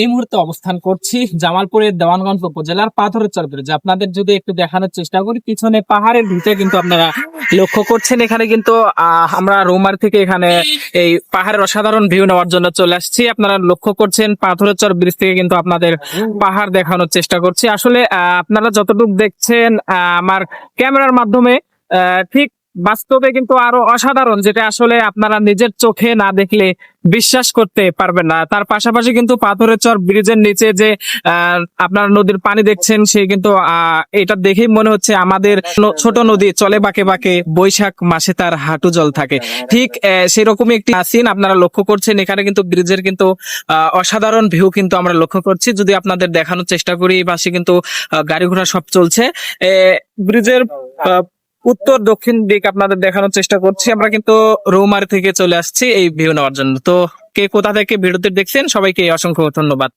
এই মুহূর্তে অবস্থান করছি জামালপুরের দেওয়ানগঞ্জ উপজেলার পাথরের চর ব্রিজ আপনাদের যদি একটু দেখানোর চেষ্টা করি, পিছনে পাহাড়ের ভিতরে কিন্তু আপনারা লক্ষ্য করছেন। এখানে কিন্তু আমরা রোমার থেকে এখানে এই পাহাড়ের অসাধারণ ভিউ নেওয়ার জন্য চলে আসছি। আপনারা লক্ষ্য করছেন, পাথরের চর ব্রিজ থেকে কিন্তু আপনাদের পাহাড় দেখানোর চেষ্টা করছি। আসলে আপনারা যতটুকু দেখছেন আমার ক্যামেরার মাধ্যমে ঠিক বাস্তবে কিন্তু আরও অসাধারণ, যেটা আসলে আপনারা নিজের চোখে না দেখলে বিশ্বাস করতে পারবেন না। তার পাশাপাশি কিন্তু পাথরের চর ব্রিজের নিচে যে আপনারা নদীর পানি দেখছেন, সে কিন্তু এটা দেখেই মনে হচ্ছে আমাদের ছোট নদী চলে বাঁকে বাঁকে, বৈশাখ মাসে তার হাঁটু জল থাকে। ঠিক সেরকমই একটি সিন আপনারা লক্ষ্য করছেন, এখানে কিন্তু ব্রিজের কিন্তু অসাধারণ ভিউ কিন্তু আমরা লক্ষ্য করছি। যদি আপনাদের দেখানোর চেষ্টা করি, এই কিন্তু গাড়ি ঘোড়া সব চলছে। ব্রিজের উত্তর, দক্ষিণ দিক আপনাদের দেখানোর চেষ্টা করছি। আমরা কিন্তু রোমার থেকে চলে আসছি এই ভিউ নেওয়ার জন্য। তো কে কোথা থেকে ভিডিওতে দেখছেন, সবাইকে অসংখ্য ধন্যবাদ।